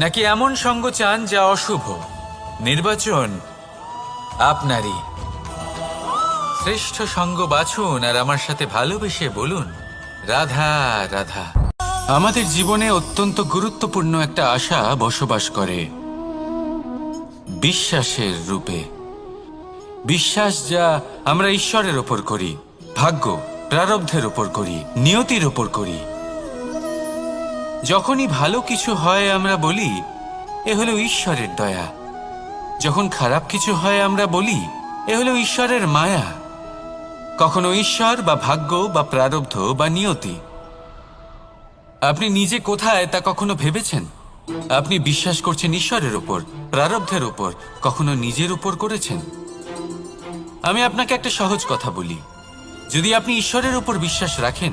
নাকি এমন সঙ্গ চান যা অশুভ? নির্বাচন আপনারই। শ্রেষ্ঠ সঙ্গ বাছুন আর আমার সাথে ভালোবেসে বলুন, রাধা রাধা। আমাদের জীবনে অত্যন্ত গুরুত্বপূর্ণ একটা আশা বসবাস করে, বিশ্বাসের রূপে। বিশ্বাস যা আমরা ঈশ্বরের ওপর করি, ভাগ্য প্রারব্ধের ওপর করি, নিয়তির ওপর করি। যখনই ভালো কিছু হয় আমরা বলি, এ হলো ঈশ্বরের দয়া। যখন খারাপ কিছু হয় আমরা বলি, এ হলো ঈশ্বরের মায়া। কখনো ঈশ্বর বা ভাগ্য বা প্রারব্ধ বা নিয়তি। আপনি নিজে কোথায় তা কখনো ভেবেছেন? আপনি বিশ্বাস করছেন ঈশ্বরের উপর, প্রারব্ধের উপর, কখনো নিজের উপর করেছেন? আমি আপনাকে একটা সহজ কথা বলি। যদি আপনি ঈশ্বরের উপর বিশ্বাস রাখেন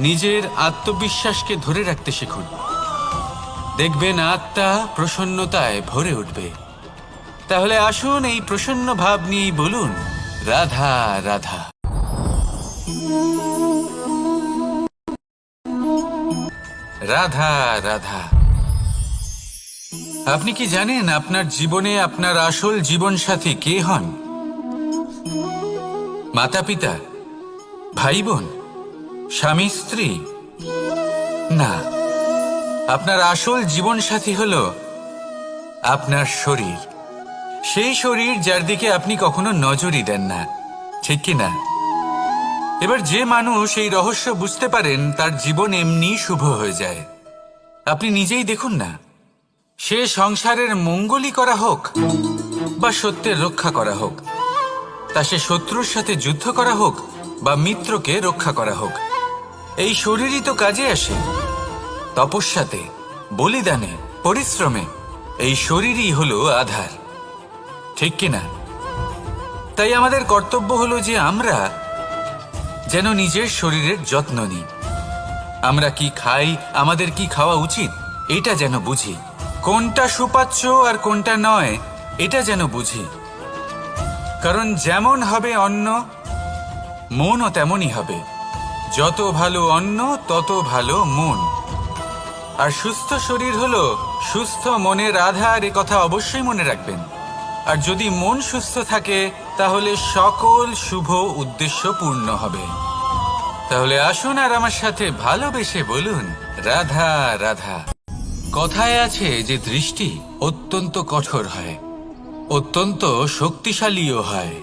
নিজের আত্মবিশ্বাসকে ধরে রাখতে শিখুন। দেখবেন আত্মা প্রসন্নতায় ভরে উঠবে। তাহলে আসুন এই প্রসন্ন ভাব নিয়েই বলুন, রাধা রাধা। রাধা রাধা। আপনি কি জানেন আপনার জীবনে আপনার আসল জীবন সাথী কে হন? মাতা পিতা ভাই বোন স্বামী স্ত্রী? না। আপনার আসল জীবন সাথী হল আপনার শরীর। সেই শরীর যার দিকে আপনি কখনো নজরই দেন না। ঠিক কি না? এবার যে মানুষ এই রহস্য বুঝতে পারেন, তার জীবন এমনি শুভ হয়ে যায়। আপনি নিজেই দেখুন না। সে সংসারের মঙ্গলই করা হোক বা সত্যের রক্ষা করা হোক, তা সে শত্রুর সাথে যুদ্ধ করা হোক বা মিত্রকে রক্ষা করা হোক। এই শরীরই তো কাজে আসে। তপস্যাতে, বলিদানে, পরিশ্রমে, এই শরীরই হলো আধার। ঠিক কিনা তাই আমাদের কর্তব্য হলো যে আমরা যেন নিজের শরীরের যত্ন নিই। আমরা কি খাই, আমাদের কি খাওয়া উচিত, এটা যেন বুঝি। কোনটা সুপাচ্য আর কোনটা নয়, এটা যেন বুঝি। কারণ যেমন হবে অন্ন, মনও তেমনই হবে। যত ভালো অন্ন, তত ভালো মন। আর সুস্থ শরীর হলো সুস্থ মনের আধার, এ কথা অবশ্যই মনে রাখবেন। আর যদি মন সুস্থ থাকে, তাহলে সকল শুভ উদ্দেশ্য পূর্ণ হবে। তাহলে আসুন আর আমার সাথে ভালোবেসে বলুন, রাধা রাধা। কথায় আছে যে দৃষ্টি অত্যন্ত কঠোর হয়, অত্যন্ত শক্তিশালীও হয়।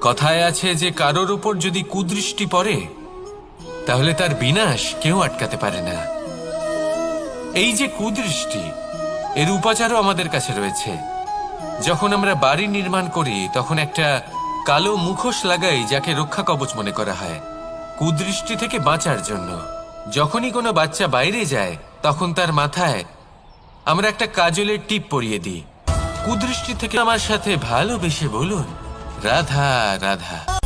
কথায় আছে যে কারোর উপর যদি কুদৃষ্টি পড়ে তাহলে তার বিনাশ কেউ আটকাতে পারে না। এই যে কুদৃষ্টি, এর উপাচারও আমাদের কাছে রয়েছে। যখন আমরা বাড়ি নির্মাণ করি, তখন একটা কালো মুখোশ লাগাই যাকে রক্ষা কবচ মনে করা হয়। কুদৃষ্টি থেকে বাঁচার জন্য। যখনই কোনো বাচ্চা বাইরে যায়, তখন তার মাথায় আমরা একটা কাজলের টিপ পরিয়ে দিই। কুদৃষ্টি থেকে আমার সাথে ভালোবেসে বলুন, রাধা রাধা।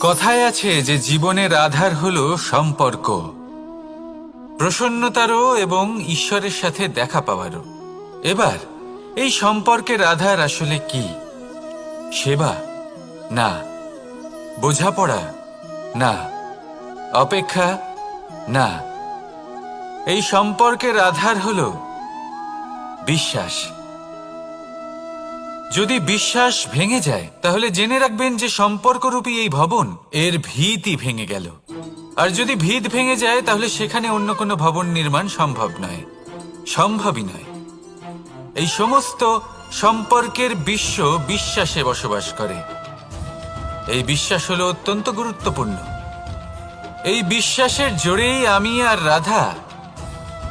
কথায় আছে যে জীবনের আধার হল সম্পর্ক। প্রসন্নতারও এবং ঈশ্বরের সাথে দেখা পাওয়ারও। এবার, এই সম্পর্কের আধার আসলে কি? সেবা? না। বোঝাপড়া? না। অপেক্ষা? না। এই সম্পর্কের আধার হল বিশ্বাস। যদি বিশ্বাস ভেঙে যায়, তাহলে জেনে রাখবেন যে সম্পর্করূপী এই ভবন, এর ভিতই ভেঙে গেল। আর যদি ভিত ভেঙে যায়, তাহলে সেখানে অন্য কোনো ভবন নির্মাণ সম্ভব নয়। সম্ভবই নয়। এই সমস্ত সম্পর্কের বিশ্ব বিশ্বাসে বসবাস করে। এই বিশ্বাস হলো অত্যন্ত গুরুত্বপূর্ণ। এই বিশ্বাসের জোরেই আমি আর রাধা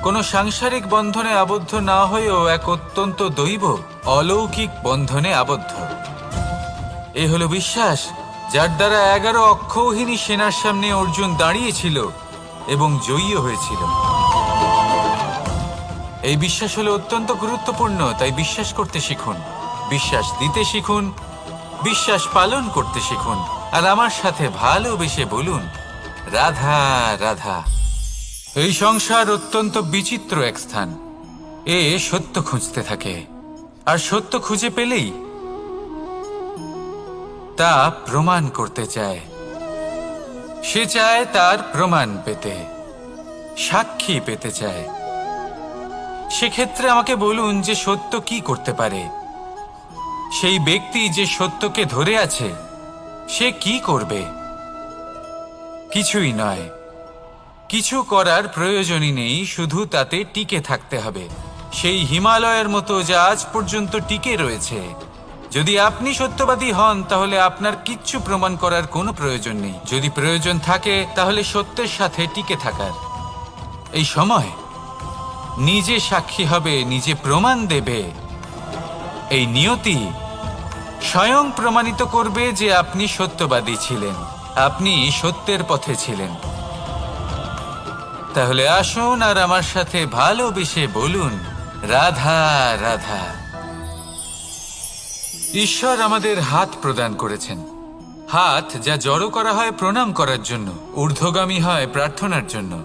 কোনো সাংসারিক বন্ধনে আবদ্ধ না হয়েও এক অত্যন্ত দৈব, অলৌকিক বন্ধনে আবদ্ধ। এ হলো বিশ্বাস, যার দ্বারা এগারো অক্ষৌহিনী সেনার সামনে অর্জুন দাঁড়িয়েছিল এবং জয়ী হয়েছিল। এই বিশ্বাস হলো অত্যন্ত গুরুত্বপূর্ণ, তাই বিশ্বাস করতে শিখুন, বিশ্বাস দিতে শিখুন, বিশ্বাস পালন করতে শিখুন। আর আমার সাথে ভালোবেসে বলুন, রাধা রাধা। এই সংসার অত্যন্ত বিচিত্র এক স্থান। এ সত্য খুঁজতে থাকে। আর সত্য খুঁজে পেলেই তা প্রমাণ করতে চায়। সে চায় তার প্রমাণ পেতে, সাক্ষী পেতে চায়। সেক্ষেত্রে আমাকে বলুন যে সত্য কি করতে পারে? সেই ব্যক্তি যে সত্যকে ধরে আছে, সে কি করবে? কিছুই নয়। কিছু করার প্রয়োজনই নেই, শুধু তাতে টিকে থাকতে হবে। সেই হিমালয়ের মতো যা আজ পর্যন্ত টিকে রয়েছে। যদি আপনি সত্যবাদী হন, তাহলে আপনার কিচ্ছু প্রমাণ করার কোনো প্রয়োজন নেই। যদি প্রয়োজন থাকে, তাহলে সত্যের সাথে টিকে থাকার। এই সময় নিজে সাক্ষী হবে, নিজে প্রমাণ দেবে। এই নিয়তি স্বয়ং প্রমাণিত করবে যে আপনি সত্যবাদী ছিলেন। আপনি সত্যের পথে ছিলেন। তাহলে আসুন আর আমার সাথে ভালোবেসে বলুন। রাধা রাধা। ঈশ্বর আমাদের হাত প্রদান করেছেন। হাত যা জড়ো করা হয় প্রণাম করার জন্য, ঊর্ধ্বগামী হয় প্রার্থনার জন্য।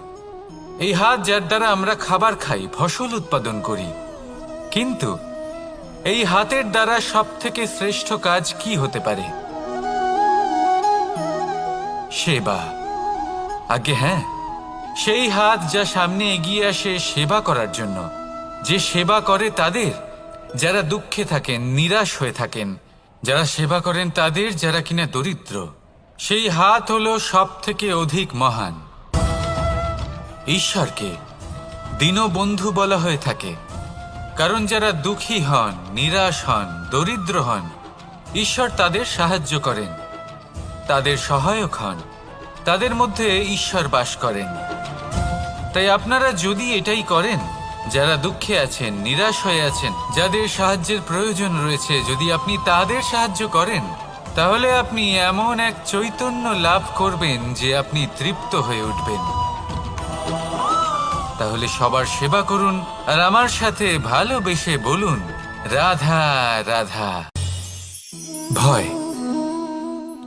এই হাত যার দ্বারা আমরা খাবার খাই, ফসল উৎপাদন করি। কিন্তু এই হাতের দ্বারা সব থেকে শ্রেষ্ঠ কাজ কি হতে পারে? সেবা। আগে হ্যাঁ? সেই হাত যা সামনে এগিয়ে আসে সেবা করার জন্য। যে সেবা করে তাদের, যারা দুঃখে থাকেন, নিরাশ হয়ে থাকেন, যারা সেবা করেন তাদের, যারা কিনা দরিদ্র। সেই হাত হলো সব থেকে অধিক মহান। ঈশ্বরকে দীনবন্ধু বলা হয়ে থাকে। কারণ যারা দুঃখী হন, নিরাশ হন, দরিদ্র হন, ঈশ্বর তাদের সাহায্য করেন। তাদের সহায়ক হন। তাদের মধ্যে ঈশ্বর বাস করেন। তাই আপনারা যদি এটাই করেন, যারা দুঃখে আছেন, নিরাশ হয়ে আছেন, যাদের সাহায্যের প্রয়োজন রয়েছে, যদি আপনি তাদের সাহায্য করেন, তাহলে আপনি এমন এক চৈতন্য লাভ করবেন যে আপনি তৃপ্ত হয়ে উঠবেন। তাহলে সবার সেবা করুন, আর আমার সাথে ভালোবেসে বলুন, রাধা রাধা। ভয়।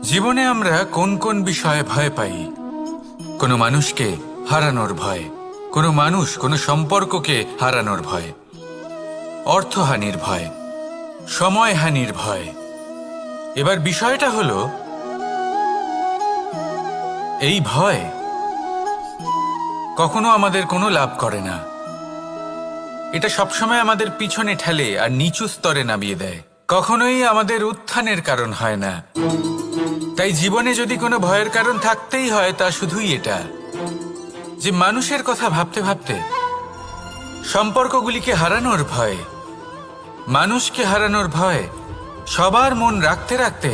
জীবনে আমরা কোন কোন বিষয়ে ভয় পাই? কোনো মানুষকে হারানোর ভয়। কোনো মানুষ কোনো সম্পর্ককে হারানোর ভয়, অর্থহানির ভয়, সময়হানির ভয়। এবার বিষয়টা হলো, এই ভয় কখনো আমাদের কোনো লাভ করে না। এটা সবসময় আমাদের পিছনে ঠেলে আর নিচু স্তরে নামিয়ে দেয়। কখনোই আমাদের উত্থানের কারণ হয় না। তাই জীবনে যদি কোনো ভয়ের কারণ থাকতেই হয়, তা শুধুই এটা। যে মানুষের কথা ভাবতে ভাবতে সম্পর্কগুলিকে হারানোর ভয়, মানুষকে হারানোর ভয় সবার মন রাখতে রাখতে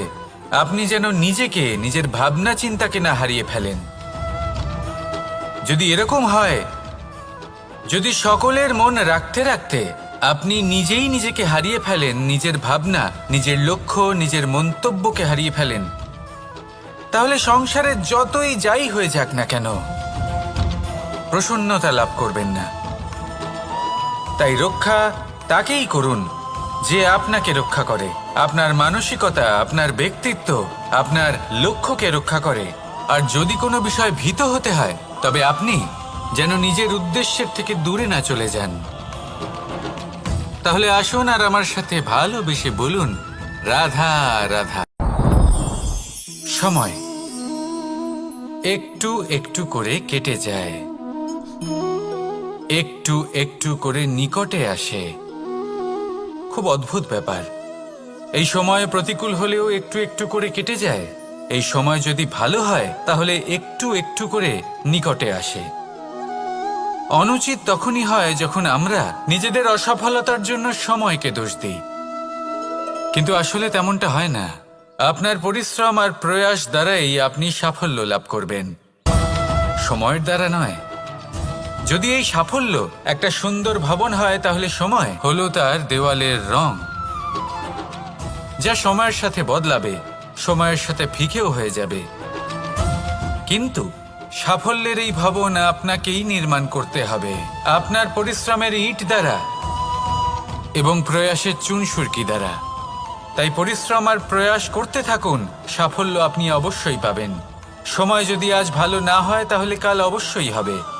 আপনি যেন নিজেকে, নিজের ভাবনা চিন্তাকে না হারিয়ে ফেলেন। যদি এরকম হয়, যদি সকলের মন রাখতে রাখতে আপনি নিজেই নিজেকে হারিয়ে ফেলেন, নিজের ভাবনা, নিজের লক্ষ্য, নিজের মন্তব্যকে হারিয়ে ফেলেন, তাহলে সংসারে যতই যাই হয়ে যাক না কেন প্রসন্নতা লাভ করবেন না। তাই রক্ষা তাকেই করুন, যে আপনাকে রক্ষা করে। আপনার মানসিকতা, আপনার ব্যক্তিত্ব, আপনার লক্ষ্যকে রক্ষা করে। আর যদি কোনো বিষয় ভীত হতে হয়, তবে আপনি যেন নিজের উদ্দেশ্যের থেকে দূরে না চলে যান। তাহলে আসুন আর আমার সাথে ভালোবেসে বলুন, রাধা রাধা। সময়। একটু একটু করে কেটে যায়। একটু একটু করে নিকটে আসে। খুব অদ্ভুত ব্যাপার। এই সময় প্রতিকূল হলেও একটু একটু করে কেটে যায়। এই সময় যদি ভালো হয়, তাহলে একটু একটু করে নিকটে আসে। অনুচিত তখনই হয় যখন আমরা নিজেদের অসফলতার জন্য সময়কে দোষ দিই। কিন্তু আসলে তেমনটা হয় না। আপনার পরিশ্রম আর প্রয়াস দ্বারাই আপনি সাফল্য লাভ করবেন। সময়ের দ্বারা নয় যদি এই সাফল্য একটা সুন্দর ভবন হয়, তাহলে সময় হলো তার দেওয়ালের রং। যা সময়ের সাথে বদলাবে, সময়ের সাথে ফিকেও হয়ে যাবে। কিন্তু সাফল্যের এই ভবন আপনাকেই নির্মাণ করতে হবে। আপনার পরিশ্রমের ইট দ্বারা এবং প্রয়াসের চুনসুরকি দ্বারা। তাই পরিশ্রম আর প্রয়াস করতে থাকুন, সাফল্য আপনি অবশ্যই পাবেন। সময় যদি আজ ভালো না হয়, তাহলে কাল অবশ্যই হবে।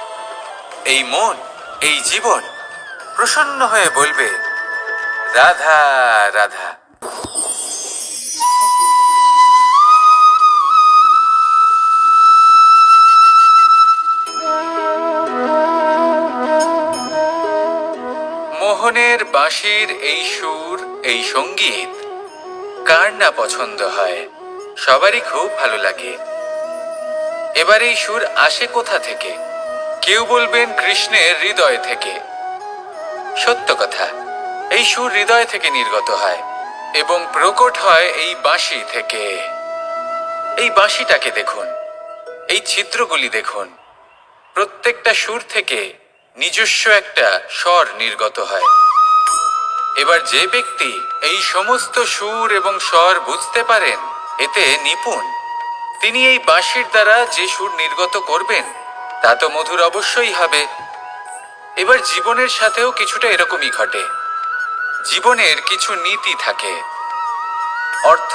এই মন, এই জীবন প্রসন্ন হয়ে বলবে, রাধা রাধা। মোহনের বাঁশির এই সুর, এই সংগীত, কার না পছন্দ হয়? সবারই খুব ভালো লাগে। এবার এই সুর আসে কোথা থেকে? কেউ বলবেন কৃষ্ণের হৃদয় থেকে। সত্য কথা, এই সুর হৃদয় থেকে নির্গত হয় এবং প্রকট হয় এই বাঁশি থেকে। এই বাঁশিটাকে দেখুন, এই ছিদ্রগুলি দেখুন, প্রত্যেকটা সুর থেকে নিজস্ব একটা স্বর নির্গত হয়। এবার যে ব্যক্তি এই সমস্ত সুর এবং স্বর বুঝতে পারেন, এতে নিপুণ। তিনি এই বাঁশির দ্বারা যে সুর নির্গত করবেন তা তো মধুর অবশ্যই হবে। এবার জীবনের সাথেও কিছুটা এরকমই ঘটে। জীবনের কিছু নীতি থাকে। অর্থ,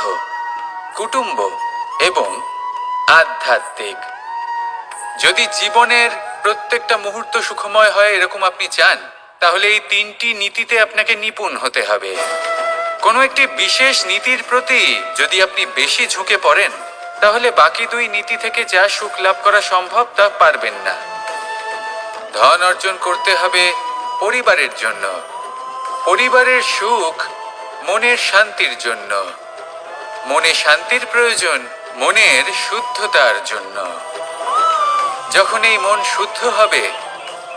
কুটুম্ব এবং আধ্যাত্মিক। যদি জীবনের প্রত্যেকটা মুহূর্ত সুখময় হয় এরকম আপনি চান, তাহলে এই তিনটি নীতিতে আপনাকে নিপুণ হতে হবে। কোনো একটি বিশেষ নীতির প্রতি যদি আপনি বেশি ঝুঁকে পড়েন তাহলে বাকি দুই নীতি থেকে যা সুখ লাভ করা সম্ভব তা পারবেন না। ধন অর্জন করতে হবে পরিবারের জন্য। পরিবারের সুখ মনের শান্তির জন্য। মনে শান্তির প্রয়োজন, মনের শুদ্ধতার জন্য। যখন এই মন শুদ্ধ হবে,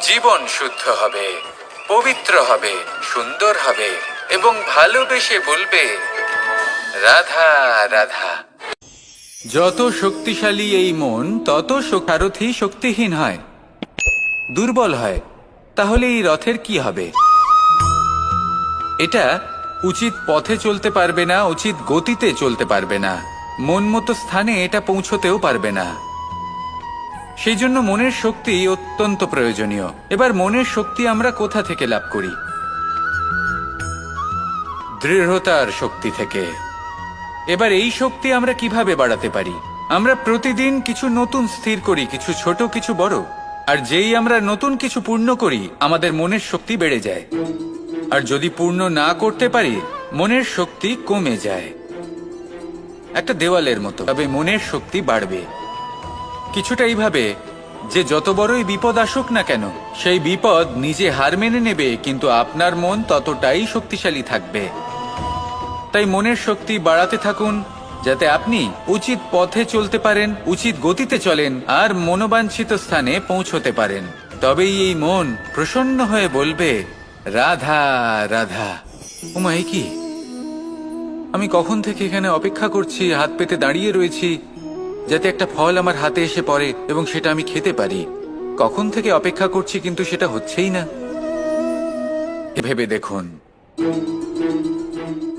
জীবন শুদ্ধ হবে, পবিত্র হবে, সুন্দর হবে এবং ভালোবেসে বলবে, রাধা রাধা। যত শক্তিশালী এই মন, তত সারথি শক্তিহীন হয়। দুর্বল হয়। তাহলে এই রথের কি হবে? এটা উচিত পথে চলতে পারবে না, উচিত গতিতে চলতে পারবে না। মন মতো স্থানে এটা পৌঁছতেও পারবে না। সেই জন্য মনের শক্তি অত্যন্ত প্রয়োজনীয়। এবার মনের শক্তি আমরা কোথা থেকে লাভ করি? দৃঢ়তার শক্তি থেকে। এবার এই শক্তি আমরা কীভাবে বাড়াতে পারি? আমরা প্রতিদিন কিছু নতুন স্থির করি, কিছু ছোট, কিছু বড়। আর যেই আমরা নতুন কিছু পূর্ণ করি, আমাদের মনের শক্তি বেড়ে যায়। আর যদি পূর্ণ না করতে পারি, মনের শক্তি কমে যায়। একটা দেওয়ালের মতো, তবে মনের শক্তি বাড়বে। কিছুটা এইভাবে, যে যত বড়ই বিপদ আসুক না কেন, সেই বিপদ নিজে হার মেনে নেবে, কিন্তু আপনার মন ততটাই শক্তিশালী থাকবে। তাই মনের শক্তি বাড়াতে থাকুন, যাতে আপনি উচিত পথে চলতে পারেন, উচিত গতিতে চলেন, আর মনোবাঞ্ছিত স্থানে পৌঁছতে পারেন। তবেই এই মন প্রসন্ন হয়ে বলবে, রাধা রাধা। উমা এ কি? আমি কখন থেকে এখানে অপেক্ষা করছি, হাত পেতে দাঁড়িয়ে রয়েছি, যাতে একটা ফল আমার হাতে এসে পড়ে এবং সেটা আমি খেতে পারি। কখন থেকে অপেক্ষা করছি কিন্তু সেটা হচ্ছেই না। ভেবে দেখুন।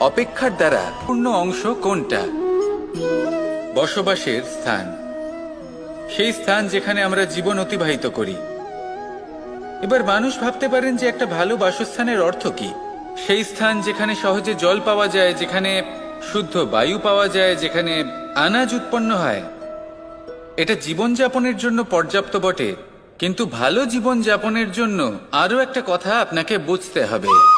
অপেক্ষার দ্বারা পূর্ণ অংশ কোনটা? বসবাসের স্থান। সেই স্থান যেখানে আমরা জীবন অতিবাহিত করি। এবার মানুষ ভাবতে পারেন যে একটা ভালো বাসস্থানের অর্থ কি। সেই স্থান যেখানে সহজে জল পাওয়া যায়, যেখানে শুদ্ধ বায়ু পাওয়া যায়, যেখানে আনাজ উৎপন্ন হয়। এটা জীবনযাপনের জন্য পর্যাপ্ত বটে, কিন্তু ভালো জীবন যাপনের জন্য আরও একটা কথা আপনাকে বুঝতে হবে।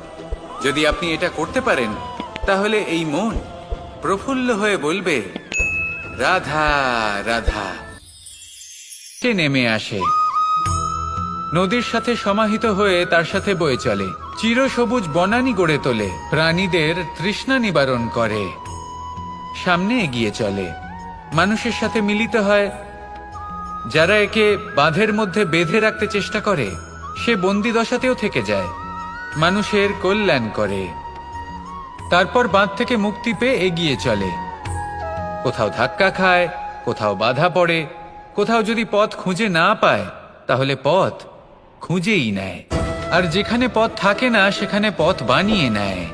যদি আপনি এটা করতে পারেন, তাহলে এই মন প্রফুল্ল হয়ে বলবে, রাধা রাধা। সে নেমে আসে। নদীর সাথে সমাহিত হয়ে তার সাথে বয়ে চলে। চিরসবুজ বনানি গড়ে তোলে। প্রাণীদের তৃষ্ণা নিবারণ করে। সামনে এগিয়ে চলে। মানুষের সাথে মিলিত হয়। যারা একে বাঁধের মধ্যে বেঁধে রাখতে চেষ্টা করে, সে বন্দি দশাতেও থেকে যায়। মানুষের কল্যাণ করে। তারপর বাঁধ থেকে মুক্তি পেয়ে এগিয়ে চলে। কোথাও ধাক্কা খায়, কোথাও বাধা পড়ে, কোথাও যদি পথ খুঁজে না পায়, তাহলে পথ খুঁজেই নেয়। আর যেখানে পথ থাকে না, সেখানে পথ বানিয়ে নেয়।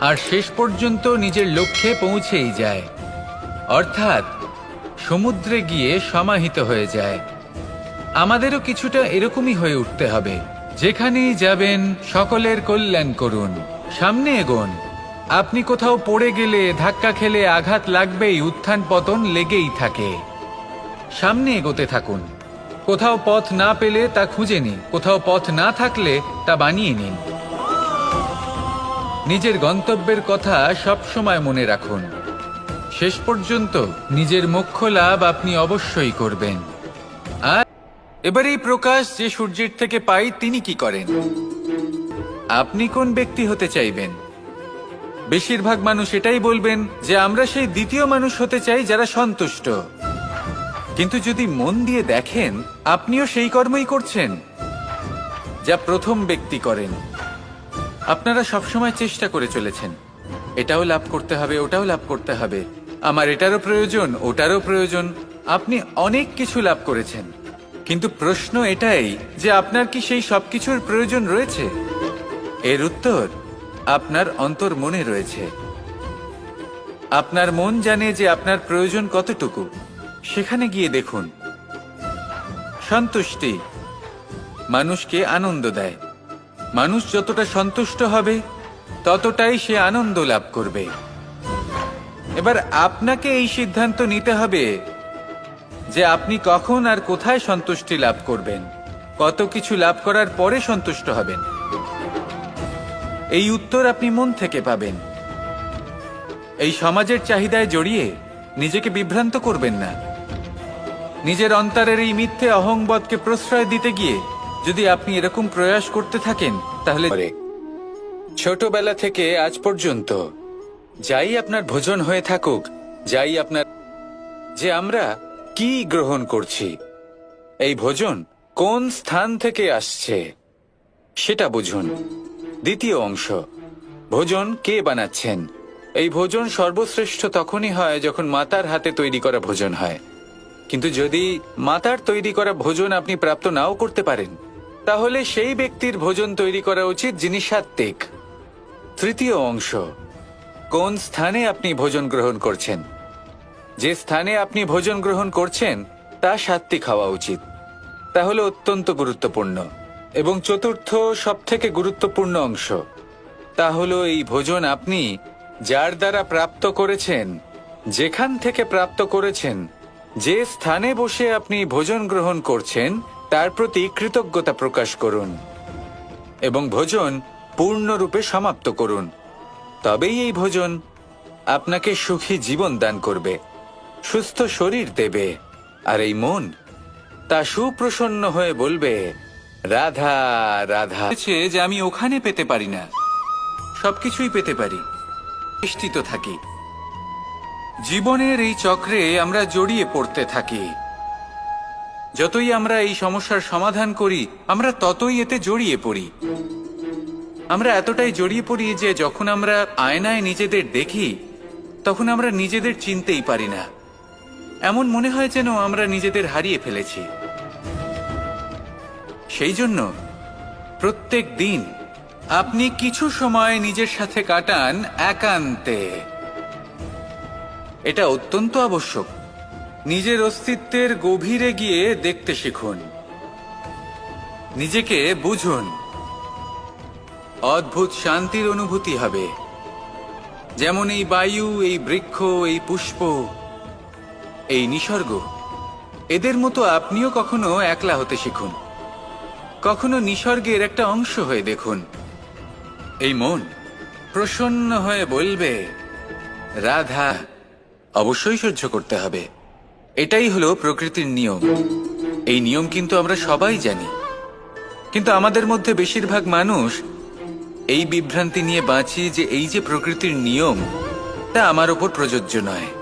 আর শেষ পর্যন্ত নিজের লক্ষ্যে পৌঁছেই যায়। অর্থাৎ সমুদ্রে গিয়ে সমাহিত হয়ে যায়। আমাদেরও কিছুটা এরকমই হয়ে উঠতে হবে। যেখানেই যাবেন, সকলের কল্যাণ করুন। সামনে এগোন। আপনি কোথাও পড়ে গেলে, ধাক্কা খেলে আঘাত লাগবেই, উত্থান পতন লেগেই থাকে। সামনে এগোতে থাকুন। কোথাও পথ না পেলে তা খুঁজে নিন। কোথাও পথ না থাকলে তা বানিয়ে নিন। নিজের গন্তব্যের কথা সব সময় মনে রাখুন। শেষ পর্যন্ত নিজের মোক্ষ লাভ আপনি অবশ্যই করবেন। এবার এই প্রকাশ যে সূর্যের থেকে পাই তিনি কি করেন? আপনি কোন ব্যক্তি হতে চাইবেন? বেশিরভাগ মানুষ এটাই বলবেন যে আমরা সেই দ্বিতীয় মানুষ হতে চাই যারা সন্তুষ্ট। কিন্তু যদি মন দিয়ে দেখেন, আপনিও সেই কর্মই করছেন, যা প্রথম ব্যক্তি করেন। আপনারা সবসময় চেষ্টা করে চলেছেন। এটাও লাভ করতে হবে, ওটাও লাভ করতে হবে। আমার এটারও প্রয়োজন, ওটারও প্রয়োজন। আপনি অনেক কিছু লাভ করেছেন। কিন্তু প্রশ্ন এটাই যে আপনার কি সেই সবকিছুর প্রয়োজন রয়েছে? এর উত্তর, আপনার অন্তর মনে রয়েছে। আপনার মন জানে যে আপনার প্রয়োজন কতটুকু। সেখানে গিয়ে দেখুন। সন্তুষ্টি মানুষকে আনন্দ দেয়। মানুষ যতটা সন্তুষ্ট হবে, ততটাই সে আনন্দ লাভ করবে। এবার আপনাকে এই সিদ্ধান্ত নিতে হবে যে আপনি কখন আর কোথায় সন্তুষ্টি লাভ করবেন। কত কিছু লাভ করার পরে সন্তুষ্ট হবেন। এই উত্তর আপনি মন থেকে পাবেন। এই সমাজের চাহিদায় জড়িয়ে নিজেকে বিভ্রান্ত করবেন না। নিজের অন্তরের এই মিথ্যে অহংবোধকে প্রশ্রয় দিতে গিয়ে যদি আপনি এরকম প্রয়াস করতে থাকেন, তাহলে ছোটবেলা থেকে আজ পর্যন্ত যাই আপনার ভোজন হয়ে থাকুক, যাই আপনার যে আমরা কি গ্রহণ করছি? এই ভোজন কোন স্থান থেকে আসছে? সেটা বুঝুন। দ্বিতীয় অংশ। ভোজন কে বানাচ্ছেন? এই ভোজন সর্বশ্রেষ্ঠ তখনই হয় যখন মাতার হাতে তৈরি করা ভোজন হয়। কিন্তু যদি মাতার তৈরি করা ভোজন আপনি প্রাপ্ত নাও করতে পারেন, তাহলে সেই ব্যক্তির ভোজন তৈরি করা উচিত যিনি সাত্ত্বিক। তৃতীয় অংশ। কোন স্থানে আপনি ভোজন গ্রহণ করছেন? যে স্থানে আপনি ভোজন গ্রহণ করছেন, তা সাত্ত্বিক হওয়া উচিত। তাহলে অত্যন্ত গুরুত্বপূর্ণ এবং চতুর্থ সব থেকে গুরুত্বপূর্ণ অংশ। তা হলো এই ভোজন আপনি যার দ্বারা প্রাপ্ত করেছেন, যেখান থেকে প্রাপ্ত করেছেন, যে স্থানে বসে আপনি ভোজন গ্রহণ করছেন, তার প্রতি কৃতজ্ঞতা প্রকাশ করুন এবং ভোজন পূর্ণরূপে সমাপ্ত করুন। তবেই এই ভোজন আপনাকে সুখী জীবন দান করবে। সুস্থ শরীর দেবে, আর এই মন তা সুপ্রসন্ন হয়ে বলবে, রাধা রাধা। যে আমি ওখানে পেতে পারি না। সবকিছুই পেতে পারি, নিশ্চিত থাকি। জীবনের এই চক্রে আমরা জড়িয়ে পড়তে থাকি। যতই আমরা এই সমস্যার সমাধান করি, আমরা ততই এতে জড়িয়ে পড়ি। আমরা এতটাই জড়িয়ে পড়ি যে যখন আমরা আয়নায় নিজেদের দেখি, তখন আমরা নিজেদের চিনতেই পারি না। এমন মনে হয় যেন আমরা নিজেদের হারিয়ে ফেলেছি। সেই জন্য প্রত্যেক দিন আপনি কিছু সময় নিজের সাথে কাটান একান্তে। এটা অত্যন্ত আবশ্যক। নিজের অস্তিত্বের গভীরে গিয়ে দেখতে শিখুন। নিজেকে বুঝুন। অদ্ভুত শান্তির অনুভূতি হবে। যেমন এই বায়ু, এই বৃক্ষ, এই পুষ্প এই নিসর্গ। এদের মতো আপনিও কখনো একলা হতে শিখুন। কখনো নিসর্গের একটা অংশ হয়ে দেখুন। এই মন প্রসন্ন হয়ে বলবে, রাধা, অবশ্যই সহ্য করতে হবে। এটাই হলো প্রকৃতির নিয়ম। এই নিয়ম কিন্তু আমরা সবাই জানি। কিন্তু আমাদের মধ্যে বেশিরভাগ মানুষ এই বিভ্রান্তি নিয়ে বাঁচি যে এই যে প্রকৃতির নিয়ম, তা আমার ওপর প্রযোজ্য নয়।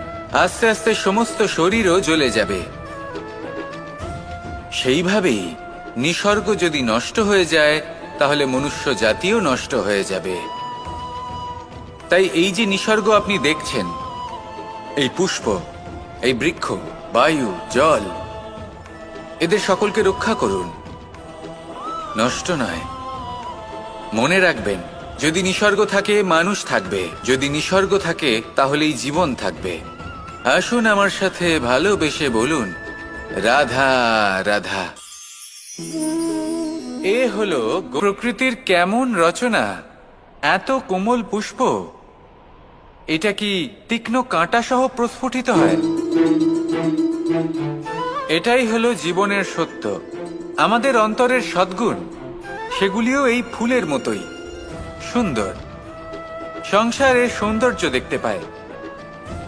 আস্তে আস্তে সমস্ত শরীরও জ্বলে যাবে। সেইভাবেই নিসর্গ যদি নষ্ট হয়ে যায়, তাহলে মনুষ্য জাতিও নষ্ট হয়ে যাবে। তাই এই যে নিসর্গ আপনি দেখছেন, এই পুষ্প, এই বৃক্ষ, বায়ু, জল, এদের সকলকে রক্ষা করুন। নষ্ট নয়। মনে রাখবেন, যদি নিসর্গ থাকে, মানুষ থাকবে। যদি নিসর্গ থাকে, তাহলেই জীবন থাকবে। আসুন আমার সাথে ভালোবেসে বলুন, রাধা রাধা। এ হলো প্রকৃতির কেমন রচনা? এত কোমল পুষ্প? এটা কি তীক্ষ্ণ কাঁটা সহ প্রস্ফুটিত হয়? এটাই হলো জীবনের সত্য। আমাদের অন্তরের সদ্গুণ, সেগুলিও এই ফুলের মতোই। সুন্দর। সংসারের সৌন্দর্য দেখতে পায়।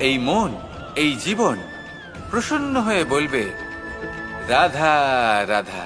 এই মন এই জীবন প্রসন্ন হয়ে বলবে রাধা রাধা।